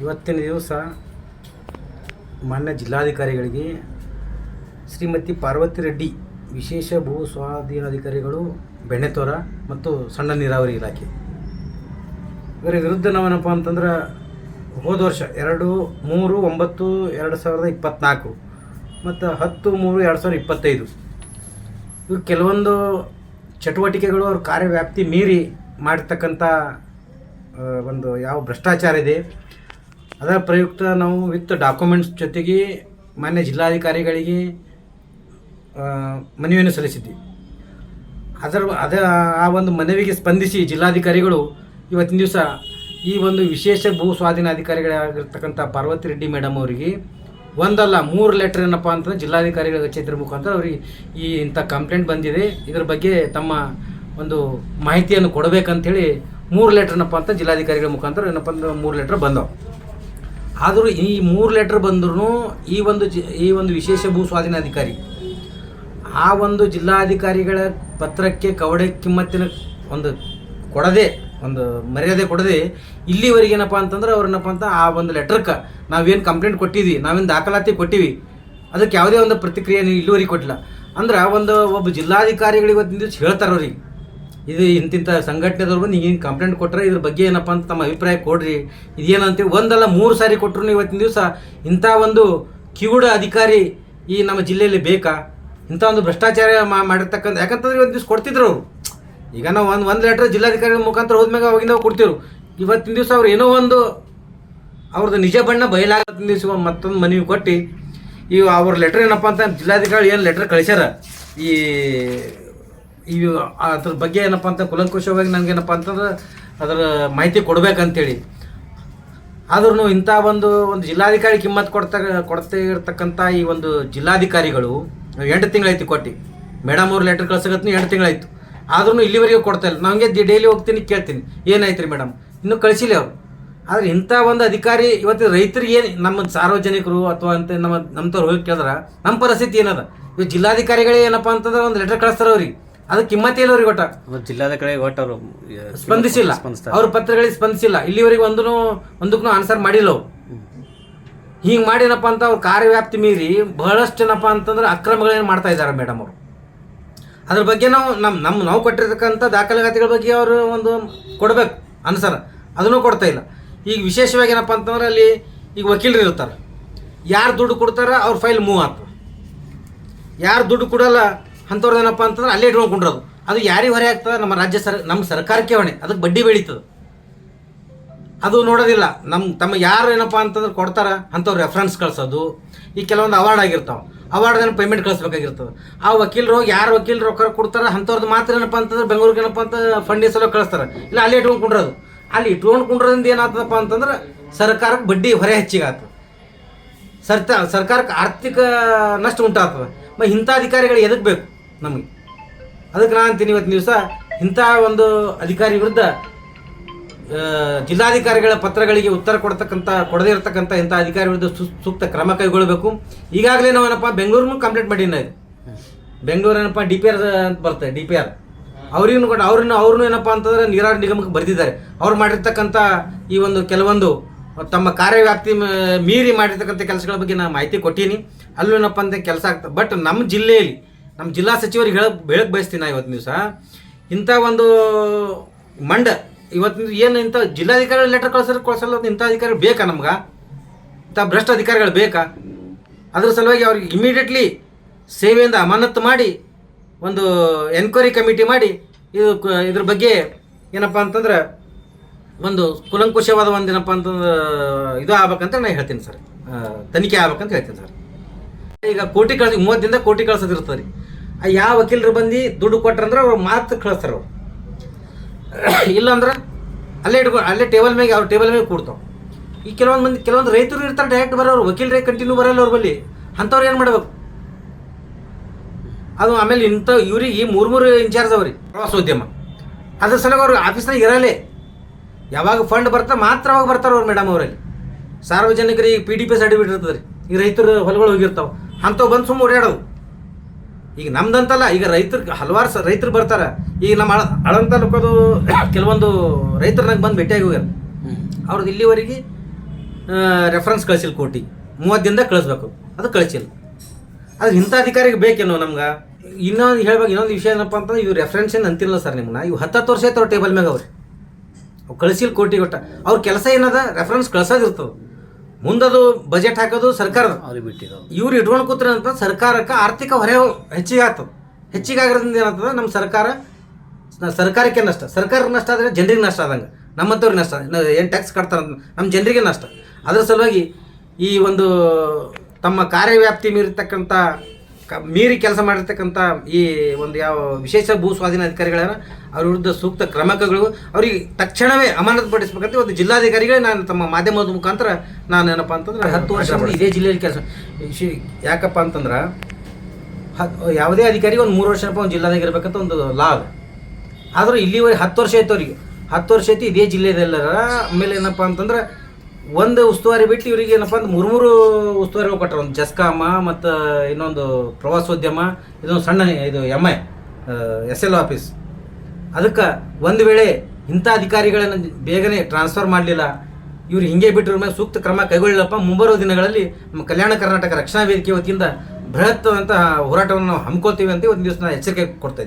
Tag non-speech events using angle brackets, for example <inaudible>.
ಇವತ್ತಿನ ದಿವಸ ಮಾನ್ಯ ಜಿಲ್ಲಾಧಿಕಾರಿಗಳಿಗೆ ಶ್ರೀಮತಿ ಪಾರ್ವತಿ ರೆಡ್ಡಿ ವಿಶೇಷ ಭೂ ಸ್ವಾಧೀನಾಧಿಕಾರಿಗಳು ಬೆಣ್ಣೆತೋರ ಮತ್ತು ಸಣ್ಣ ನೀರಾವರಿ ಇಲಾಖೆ. ಇವರ ವಿರುದ್ಧ ನಾವೇನಪ್ಪ ಅಂತಂದ್ರೆ ಹೋದ ವರ್ಷ ಎರಡು ಮೂರು ಒಂಬತ್ತು ಎರಡು ಸಾವಿರದ ಇಪ್ಪತ್ತ್ನಾಲ್ಕು ಮತ್ತು ಹತ್ತು ಮೂರು ಎರಡು ಸಾವಿರದ ಇಪ್ಪತ್ತೈದು. ಇವು ಕೆಲವೊಂದು ಚಟುವಟಿಕೆಗಳು ಅವ್ರ ಕಾರ್ಯವ್ಯಾಪ್ತಿ ಮೀರಿ ಮಾಡಿರ್ತಕ್ಕಂಥ ಒಂದು ಯಾವ ಭ್ರಷ್ಟಾಚಾರ ಇದೆ ಅದರ ಪ್ರಯುಕ್ತ ನಾವು ವಿತ್ ಡಾಕ್ಯುಮೆಂಟ್ಸ್ ಜೊತೆಗೆ ಮಾನ್ಯ ಜಿಲ್ಲಾಧಿಕಾರಿಗಳಿಗೆ ಮನವಿಯನ್ನು ಸಲ್ಲಿಸಿದ್ವಿ. ಅದರ, ಅದ, ಆ ಒಂದು ಮನವಿಗೆ ಸ್ಪಂದಿಸಿ ಜಿಲ್ಲಾಧಿಕಾರಿಗಳು ಇವತ್ತಿನ ದಿವಸ ಈ ಒಂದು ವಿಶೇಷ ಭೂ ಸ್ವಾಧೀನಾಧಿಕಾರಿಗಳಾಗಿರ್ತಕ್ಕಂಥ ಪಾರ್ವತಿ ರೆಡ್ಡಿ ಮೇಡಮ್ ಅವರಿಗೆ ಒಂದಲ್ಲ, ಮೂರು ಲೆಟರ್ ಏನಪ್ಪ ಅಂತಂದ್ರೆ ಜಿಲ್ಲಾಧಿಕಾರಿಗಳ ಕಚೇರಿ ಮುಖಾಂತರ ಅವರಿಗೆ ಈ ಇಂಥ ಕಂಪ್ಲೇಂಟ್ ಬಂದಿದೆ. ಇದ್ರ ಬಗ್ಗೆ ತಮ್ಮ ಒಂದು ಮಾಹಿತಿಯನ್ನು ಕೊಡಬೇಕಂತೇಳಿ ಮೂರು ಲೆಟ್ರ್ನಪ್ಪ ಅಂತ ಜಿಲ್ಲಾಧಿಕಾರಿಗಳ ಮುಖಾಂತರ ಏನಪ್ಪ ಅಂದ್ರೆ ಮೂರು ಲೆಟ್ರ್ ಬಂದವು. ಆದರೂ ಈ ಮೂರು ಲೆಟ್ರ್ ಬಂದ್ರೂ ಈ ಒಂದು ಜಿ, ಈ ಒಂದು ವಿಶೇಷ ಭೂ ಸ್ವಾಧೀನಾಧಿಕಾರಿ ಆ ಒಂದು ಜಿಲ್ಲಾಧಿಕಾರಿಗಳ ಪತ್ರಕ್ಕೆ ಕವಡೆ ಕಿಮ್ಮತ್ತಿನ ಒಂದು ಕೊಡದೆ, ಒಂದು ಮರ್ಯಾದೆ ಕೊಡದೆ ಇಲ್ಲಿವರೆಗೆ ಏನಪ್ಪ ಅಂತಂದ್ರೆ ಅವ್ರನ್ನಪ್ಪ ಅಂತ ಆ ಒಂದು ಲೆಟ್ರಕ್ಕೆ ನಾವೇನು ಕಂಪ್ಲೇಂಟ್ ಕೊಟ್ಟಿದ್ವಿ, ನಾವೇನು ದಾಖಲಾತಿ ಕೊಟ್ಟಿವಿ, ಅದಕ್ಕೆ ಯಾವುದೇ ಒಂದು ಪ್ರತಿಕ್ರಿಯೆ ಇಲ್ಲಿವರೆಗೆ ಕೊಟ್ಟಿಲ್ಲ. ಅಂದ್ರೆ ಒಂದು ಒಬ್ಬ ಜಿಲ್ಲಾಧಿಕಾರಿಗಳು ಇವತ್ತಿನ ದಿವಸ ಹೇಳ್ತಾರೆ ಅವ್ರಿಗೆ. ಇದು ಇಂತಿಂಥ ಸಂಘಟನೆದವ್ರು ಬಂದು ಹಿಂಗೆ ಕಂಪ್ಲೇಂಟ್ ಕೊಟ್ಟರೆ ಇದ್ರ ಬಗ್ಗೆ ಏನಪ್ಪ ಅಂತ ತಮ್ಮ ಅಭಿಪ್ರಾಯ ಕೊಡ್ರಿ. ಇದೇನಂತೀವಿ ಒಂದಲ್ಲ ಮೂರು ಸಾರಿ ಕೊಟ್ಟರು ಇವತ್ತಿನ ದಿವಸ ಇಂಥ ಒಂದು ಕಿವುಡ ಅಧಿಕಾರಿ ಈ ನಮ್ಮ ಜಿಲ್ಲೆಯಲ್ಲಿ ಬೇಕಾ? ಇಂಥ ಒಂದು ಭ್ರಷ್ಟಾಚಾರ ಮಾಡಿರ್ತಕ್ಕಂಥ ಯಾಕಂತಂದ್ರೆ ಇವತ್ತು ದಿವಸ ಕೊಡ್ತಿದ್ರು ಅವರು. ಈಗ ನಾವು ಒಂದು ಒಂದು ಲೆಟ್ರ್ ಜಿಲ್ಲಾಧಿಕಾರಿಗಳ ಮುಖಾಂತರ ಹೋದ್ಮ್ಯಾಗ ಅವಾಗಿಂದ ಕೊಡ್ತಿದ್ರು. ಇವತ್ತಿನ ದಿವಸ ಅವ್ರು ಏನೋ ಒಂದು ಅವ್ರದ್ದು ನಿಜ ಬಣ್ಣ ಬಯಲಾಗತ್ತಿನ ದಿವಸ ಮತ್ತೊಂದು ಮನವಿ ಕೊಟ್ಟು. ಈ ಅವ್ರ ಲೆಟ್ರ್ ಏನಪ್ಪ ಅಂತ ಜಿಲ್ಲಾಧಿಕಾರಿ ಏನು ಲೆಟ್ರ್ ಕಳಿಸ್ಯಾರ? ಈ ಈ ಅದ್ರ ಬಗ್ಗೆ ಏನಪ್ಪ ಅಂತ ಕುಲಂಕುಷವಾಗಿ ಏನಪ್ಪ ಅಂತಂದ್ರೆ ಅದರ ಮಾಹಿತಿ ಕೊಡಬೇಕಂತೇಳಿ. ಆದ್ರೂ ಇಂಥ ಒಂದು ಒಂದು ಜಿಲ್ಲಾಧಿಕಾರಿ ಕಿಮ್ಮತ್ ಕೊಡ್ತಾ ಕೊಡ್ತಾ ಇರ್ತಕ್ಕಂಥ ಈ ಒಂದು ಜಿಲ್ಲಾಧಿಕಾರಿಗಳು, ಎಂಟು ತಿಂಗಳಾಯ್ತು ಕೊಟ್ಟು. ಮೇಡಮ್ ಅವ್ರು ಲೆಟರ್ ಕಳ್ಸಕತ್ನು ಎಂಟು ತಿಂಗಳಾಯ್ತು. ಆದ್ರೂ ಇಲ್ಲಿವರೆಗೂ ಕೊಡ್ತಾ ಇಲ್ಲ. ನನಗೆ ಡೈಲಿ ಹೋಗ್ತೀನಿ, ಕೇಳ್ತೀನಿ. ಏನಾಯ್ತು ರೀ ಮೇಡಮ್? ಇನ್ನೂ ಕಳಿಸಿಲ್ಲ ಅವರು. ಆದರೆ ಇಂಥ ಒಂದು ಅಧಿಕಾರಿ ಇವತ್ತು ರೈತರಿಗೆ ಏನು, ನಮ್ಮ ಸಾರ್ವಜನಿಕರು ಅಥವಾ ಅಂತ ನಮ್ಮ ನಮ್ಮತವ್ರು ಹೋಗಿ ಕೇಳಿದ್ರೆ, ನಮ್ಮ ಪರಿಸ್ಥಿತಿ ಏನದ? ಈ ಜಿಲ್ಲಾಧಿಕಾರಿಗಳೇ ಏನಪ್ಪ ಅಂತಂದ್ರೆ ಒಂದು ಲೆಟರ್ ಕಳಿಸ್ತಾರ ಅವ್ರಿಗೆ. ಅದಕ್ಕೆ ಕಿಮ್ಮತ್ತೇ ಇಲ್ಲ ಅವ್ರಿಗೆ ಒಟ್ಟ ಜಿಲ್ಲಾದ ಜಿಲ್ಲಾಧಿಕಾರಿ ಒಟ್ಟು ಅವರು ಸ್ಪಂದಿಸಿಲ್ಲ. ಅವ್ರ ಪತ್ರಗಳಿಗೆ ಸ್ಪಂದಿಸಿಲ್ಲ. ಇಲ್ಲಿವರೆಗೆ ಒಂದೂ ಒಂದಕ್ಕೂ ಆನ್ಸರ್ ಮಾಡಿಲ್ಲ ಅವು ಹಿಂಗೆ ಮಾಡಿನಪ್ಪ ಅಂತ ಅವ್ರ ಕಾರ್ಯವ್ಯಾಪ್ತಿ ಮೀರಿ ಬಹಳಷ್ಟು ಏನಪ್ಪ ಅಂತಂದ್ರೆ ಅಕ್ರಮಗಳೇನು ಮಾಡ್ತಾ ಇದ್ದಾರೆ ಮೇಡಮ್ ಅವರು. ಅದ್ರ ಬಗ್ಗೆ ನಾವು ನಮ್ಮ ನಮ್ಮ ನಾವು ಕೊಟ್ಟಿರ್ತಕ್ಕಂಥ ದಾಖಲಾತಿಗಳ ಬಗ್ಗೆ ಅವರು ಒಂದು ಕೊಡಬೇಕು ಅನ್ಸರ ಅದನ್ನು ಕೊಡ್ತಾ ಇಲ್ಲ. ಈಗ ವಿಶೇಷವಾಗಿ ಏನಪ್ಪ ಅಂತಂದ್ರೆ ಅಲ್ಲಿ ಈಗ ವಕೀಲರು ಇರ್ತಾರೆ. ಯಾರು ದುಡ್ಡು ಕೊಡ್ತಾರ ಅವ್ರ ಫೈಲ್ ಮೂವ್ ಆಗ್ತದೆ. ಯಾರು ದುಡ್ಡು ಕೊಡಲ್ಲ ಅಂಥವ್ರದ್ದು ಏನಪ್ಪ ಅಂತಂದ್ರೆ ಅಲ್ಲೇ ಇಟ್ಕೊಂಡು ಕುಂಡ್ರದು. ಅದು ಯಾರಿಗೆ ಹೊರೆ ಆಗ್ತದೆ? ನಮ್ಮ ರಾಜ್ಯ ಸರ್, ನಮ್ಮ ಸರ್ಕಾರಕ್ಕೆ ಹೊಣೆ. ಅದಕ್ಕೆ ಬಡ್ಡಿ ಬೆಳೀತದೆ. ಅದು ನೋಡೋದಿಲ್ಲ. ನಮ್ಮ ತಮ್ಮ ಯಾರು ಏನಪ್ಪ ಅಂತಂದ್ರೆ ಕೊಡ್ತಾರ? ಅಂಥವ್ರು ರೆಫರೆನ್ಸ್ ಕಳ್ಸೋದು. ಈ ಕೆಲವೊಂದು ಅವಾರ್ಡ್ ಆಗಿರ್ತಾವೆ. ಅವಾರ್ಡ್ದನ್ನು ಪೇಮೆಂಟ್ ಕಳಿಸ್ಬೇಕಾಗಿರ್ತದೆ. ಆ ವಕೀಲರು ಯಾರು ವಕೀಲರು ರೊಕ್ಕ ಕೊಡ್ತಾರೆ? ಅಂಥವ್ರದ್ದು ಮಾತ್ರ ಏನಪ್ಪ ಅಂತಂದ್ರೆ ಬೆಂಗಳೂರಿಗೆ ಏನಪ್ಪ ಅಂತ ಫಂಡ್ ಸಲ ಕಳಿಸ್ತಾರೆ. ಇಲ್ಲ, ಅಲ್ಲಿ ಇಟ್ಕೊಂಡು ಕುಂಡ್ರದು. ಅಲ್ಲಿ ಇಟ್ಕೊಂಡು ಕುಂಡ್ರದಿಂದ ಏನಾಗ್ತದಪ್ಪ ಅಂತಂದ್ರೆ ಸರ್ಕಾರಕ್ಕೆ ಬಡ್ಡಿ ಹೊರೆ ಹೆಚ್ಚಿಗೆ ಸರ್ ಸರ್ತ, ಸರ್ಕಾರಕ್ಕೆ ಆರ್ಥಿಕ ನಷ್ಟ ಉಂಟಾಗ್ತದೆ. ಮ, ಇಂಥ ಅಧಿಕಾರಿಗಳು ಎದಕ್ಕೆ ಬೇಕು ನಮಗೆ. ಅದಕ್ಕೆ ನಾನು ಅಂತೀನಿ ಇವತ್ತಿನ ದಿವಸ, ಇಂಥ ಒಂದು ಅಧಿಕಾರಿ ವಿರುದ್ಧ ಜಿಲ್ಲಾಧಿಕಾರಿಗಳ ಪತ್ರಗಳಿಗೆ ಉತ್ತರ ಕೊಡ್ತಕ್ಕಂಥ, ಕೊಡದೇ ಇರತಕ್ಕಂಥ ಇಂಥ ಅಧಿಕಾರಿ ವಿರುದ್ಧ ಸೂಕ್ತ ಕ್ರಮ ಕೈಗೊಳ್ಳಬೇಕು ಈಗಾಗಲೇ ನಾವೇನಪ್ಪ ಬೆಂಗಳೂರು ಕಂಪ್ಲೇಂಟ್ ಮಾಡೀನಿ ಬೆಂಗಳೂರು ಏನಪ್ಪ, ಡಿ ಪಿ ಆರ್ ಅಂತ ಬರ್ತದೆ ಡಿ ಪಿ ಆರ್. ಅವ್ರಿಗೂ ಕೂಡ, ಅವ್ರನ್ನ ಅವ್ರನ್ನೂ ಏನಪ್ಪ ಅಂತಂದ್ರೆ ನೀರಾವರಿ ನಿಗಮಕ್ಕೆ ಬರೆದಿದ್ದಾರೆ. ಅವ್ರು ಮಾಡಿರ್ತಕ್ಕಂಥ ಈ ಒಂದು ಕೆಲವೊಂದು, ತಮ್ಮ ಕಾರ್ಯವ್ಯಾಪ್ತಿ ಮೀರಿ ಮಾಡಿರ್ತಕ್ಕಂಥ ಕೆಲಸಗಳ ಬಗ್ಗೆ ನಾನು ಮಾಹಿತಿ ಕೊಟ್ಟೀನಿ. ಅಲ್ಲೂ ಏನಪ್ಪ ಅಂತ ಕೆಲಸ ಆಗ್ತದೆ ಬಟ್ ನಮ್ಮ ಜಿಲ್ಲೆಯಲ್ಲಿ ನಮ್ಮ ಜಿಲ್ಲಾ ಸಚಿವರಿಗೆ ಹೇಳಕ್ ಹೇಳಕ್ಕೆ ಬಯಸ್ತೀನಿ ನಾ ಇವತ್ತಿನ ದಿವಸ. ಇಂಥ ಒಂದು ಮಂಡ ಇವತ್ತಿನ ಏನು ಇಂಥ ಜಿಲ್ಲಾಧಿಕಾರಿ ಲೆಟರ್ ಕಳ್ಸೋರು, ಕಳ್ಸಲ್ಲ ಇಂಥ ಅಧಿಕಾರಿ ಬೇಕಾ ನಮ್ಗೆ? ಇಂಥ ಭ್ರಷ್ಟ ಅಧಿಕಾರಿಗಳು ಬೇಕಾ? ಅದ್ರ ಸಲುವಾಗಿ ಅವ್ರಿಗೆ ಇಮಿಡಿಯೇಟ್ಲಿ ಸೇವೆಯಿಂದ ಅಮಾನತ್ತು ಮಾಡಿ, ಒಂದು ಎನ್ಕ್ವೈರಿ ಕಮಿಟಿ ಮಾಡಿ, ಇದು ಇದ್ರ ಬಗ್ಗೆ ಏನಪ್ಪ ಅಂತಂದ್ರೆ ಒಂದು ಕುಲಂಕುಷವಾದ ಒಂದೇನಪ್ಪ ಅಂತಂದ್ರೆ ಇದು ಆಗ್ಬೇಕಂತ ನಾನು ಹೇಳ್ತೀನಿ ಸರ್. ತನಿಖೆ ಆಗ್ಬೇಕಂತ ಹೇಳ್ತೀನಿ ಸರ್. ಈಗ ಕೋಟಿ ಕಳ್ಸಿ ಮೂವತ್ತಿಂದ ಕೋಟಿ ಕಳ್ಸೋದಿರ್ತದೆ ರೀ ಯಾವ ವಕೀಲರು ಬಂದು ದುಡ್ಡು ಕೊಟ್ರಂದ್ರೆ ಅವ್ರು ಮಾತು ಕಳಿಸ್ತಾರೆ ಅವ್ರು. ಇಲ್ಲಾಂದ್ರೆ ಅಲ್ಲೇ ಇಟ್ಕೊ ಅಲ್ಲೇ ಟೇಬಲ್ ಮೇಲೆ ಅವ್ರ ಟೇಬಲ್ ಮೇಲೆ ಕೂಡ್ತಾವೆ. ಈ ಕೆಲವೊಂದು ಮಂದಿ ಕೆಲವೊಂದು ರೈತರು ಇರ್ತಾರೆ ಡೈರೆಕ್ಟ್ ಬರೋರು ವಕೀಲರೇ ಕಂಟಿನ್ಯೂ ಬರಲ್ಲ ಅವ್ರ ಬಲ್ಲಿ ಅಂಥವ್ರು ಏನು ಮಾಡ್ಬೇಕು? ಅದು ಆಮೇಲೆ ಇಂಥ ಇವ್ರಿಗೆ ಈ ಮೂರು ಮೂರು ಇನ್ಚಾರ್ಜ್ ಅವ್ರಿ ಪ್ರವಾಸೋದ್ಯಮ ಅದ್ರ ಸಲುವಾಗಿ ಅವ್ರಿಗೆ ಆಫೀಸ್ನಾಗ ಇರಲ್ಲೇ. ಯಾವಾಗ ಫಂಡ್ ಬರ್ತಾ ಮಾತ್ರ ಅವಾಗ ಬರ್ತಾರೆ ಅವ್ರು ಮೇಡಮ್ ಅವರಲ್ಲಿ ಸಾರ್ವಜನಿಕರಿಗೆ ಪಿ ಡಿ ಪಿ ಸರ್ಟಿಫಿಕೇಟ್ ಇರ್ತದೆ ರೀ ಈ ರೈತರು ಹೊಲಗಳು ಹೋಗಿರ್ತಾವೆ. ಅಂಥವು ಬಂದು ಸುಮ್ಮನೆ ಓಡಾಡೋದು. ಈಗ ನಮ್ದಂತಲ್ಲ ಈಗ ರೈತರು ಹಲವಾರು ಸ ರೈತರು ಬರ್ತಾರೆ. ಈಗ ನಮ್ಮ ಅಳ ಅಳಂತ ತಾಲೂಕದು <coughs> ಕೆಲವೊಂದು ರೈತರು ನಂಗೆ ಬಂದು ಭೇಟಿಯಾಗಿ ಹೋಗ್ಯಾರ. ಅವ್ರದ್ದು ಇಲ್ಲಿವರೆಗೆ ರೆಫರೆನ್ಸ್ ಕಳಿಸಿಲ್ಲ ಕೋಟಿ. ಮೂವತ್ತು ದಿನದಾಗ ಕಳಿಸ್ಬೇಕು. ಅದು ಕಳಿಸಿಲ್ಲ. ಅದು ಇಂಥ ಅಧಿಕಾರಿಗೆ ಬೇಕೇನೋ ನಮ್ಗೆ? ಇನ್ನೊಂದು ಹೇಳ್ಬೇಕು ಇನ್ನೊಂದು ವಿಷಯ ಏನಪ್ಪ ಅಂತಂದ್ರೆ ಇವ್ರು ರೆಫರೆನ್ಸ್ ಏನು ಅಂತಿಲ್ಲ ಸರ್ ನಿಮ್ಮನ್ನ ಇವು ಹತ್ತತ್ತು ವರ್ಷ ಆಯ್ತು ಅವ್ರ ಟೇಬಲ್ ಮ್ಯಾಗ ಅವ್ರಿ. ಅವು ಕಳಿಸಿಲ್ಲ ಕೋಟಿ ಕೊಟ್ಟ ಅವ್ರ ಕೆಲಸ ಏನದ? ರೆಫರೆನ್ಸ್ ಕಳ್ಸೋದಿರ್ತದೆ ಮುಂದದು ಬಜೆಟ್ ಹಾಕೋದು ಸರ್ಕಾರದ. ಅವ್ರಿಗೆ ಬಿಟ್ಟಿದ್ದು. ಇವ್ರು ಇಟ್ಕೊಂಡು ಕೂತ್ರ ಅಂತ ಸರ್ಕಾರಕ್ಕೆ ಆರ್ಥಿಕ ಹೊರೆ ಹೆಚ್ಚಿಗೆ ಆಗ್ತದೆ ಹೆಚ್ಚಿಗೆ ಆಗಿರೋದ್ರಿಂದ ಏನಾಗ್ತದೆ ನಮ್ಮ ಸರ್ಕಾರ ಸರ್ಕಾರಕ್ಕೆ ನಷ್ಟ. ಸರ್ಕಾರಕ್ಕೆ ನಷ್ಟ ಆದರೆ ಜನರಿಗೆ ನಷ್ಟ ಆದಂಗೆ. ನಮ್ಮಂಥವ್ರಿಗೆ ನಷ್ಟ. ಏನು ಟ್ಯಾಕ್ಸ್ ಕಟ್ತಾರೆ ನಮ್ಮ ಜನರಿಗೆ ನಷ್ಟ. ಅದರ ಸಲುವಾಗಿ ಈ ಒಂದು ತಮ್ಮ ಕಾರ್ಯವ್ಯಾಪ್ತಿ ಮೀರಿರ್ತಕ್ಕಂಥ ಮೀರಿ ಕೆಲಸ ಮಾಡಿರ್ತಕ್ಕಂಥ ಈ ಒಂದು ಯಾವ ವಿಶೇಷ ಭೂ ಸ್ವಾಧೀನ ಅಧಿಕಾರಿಗಳನ್ನ ಅವ್ರ ವಿರುದ್ಧ ಸೂಕ್ತ ಕ್ರಮಗಳು ಅವರಿಗೆ ತಕ್ಷಣವೇ ಅಮಾನತುಪಡಿಸ್ಬೇಕಂತ ಒಂದು ಜಿಲ್ಲಾಧಿಕಾರಿಗಳೇ ನಾನು ತಮ್ಮ ಮಾಧ್ಯಮದ ಮುಖಾಂತರ ನಾನು ಏನಪ್ಪ ಅಂತಂದ್ರೆ ಹತ್ತು ವರ್ಷ ಇದೇ ಜಿಲ್ಲೆಯಲ್ಲಿ ಕೆಲಸ ಯಾಕಪ್ಪ ಅಂತಂದ್ರೆ ಯಾವುದೇ ಅಧಿಕಾರಿ ಒಂದು ಮೂರು ವರ್ಷ ಒಂದು ಜಿಲ್ಲಾದಾಗ ಇರಬೇಕಂತ ಒಂದು ಲಾ ಆದರೂ ಇಲ್ಲಿವರೆಗೆ ಹತ್ತು ವರ್ಷ ಆಯ್ತು ಅವರಿಗೆ. ಹತ್ತು ವರ್ಷ ಐತಿ ಇದೇ ಜಿಲ್ಲೆದೆಲ್ಲರ ಆಮೇಲೆ ಏನಪ್ಪ ಅಂತಂದ್ರೆ ಒಂದು ಉಸ್ತುವಾರಿ ಬಿಟ್ಟು ಇವರಿಗೆ ಏನಪ್ಪ ಅಂದ್ರೆ ಮೂರು ಮೂರು ಉಸ್ತುವಾರಿಗಳು ಕೊಟ್ಟರು. ಒಂದು ಜಸ್ಕಾಮ ಮತ್ತು ಇನ್ನೊಂದು ಪ್ರವಾಸೋದ್ಯಮ ಇದೊಂದು ಸಣ್ಣ ಇದು M I S L office ಅದಕ್ಕೆ ಒಂದು ವೇಳೆ ಇಂಥ ಅಧಿಕಾರಿಗಳನ್ನು ಬೇಗನೆ ಟ್ರಾನ್ಸ್ಫರ್ ಮಾಡಲಿಲ್ಲ, ಇವ್ರು ಹಿಂಗೆ ಬಿಟ್ಟಿರೋ ಮೇಲೆ ಸೂಕ್ತ ಕ್ರಮ ಕೈಗೊಳ್ಳಲಪ್ಪ ಮುಂಬರುವ ದಿನಗಳಲ್ಲಿ ನಮ್ಮ ಕಲ್ಯಾಣ ಕರ್ನಾಟಕ ರಕ್ಷಣಾ ವೇದಿಕೆ ವತಿಯಿಂದ ಬೃಹತ್ ಅಂತ ಹೋರಾಟವನ್ನು ನಾವು ಹಮ್ಮಿಕೊಳ್ತೀವಿ ಅಂತ ಒಂದು ದಿವಸ ನಾನು ಎಚ್ಚರಿಕೆ ಕೊಡ್ತಾ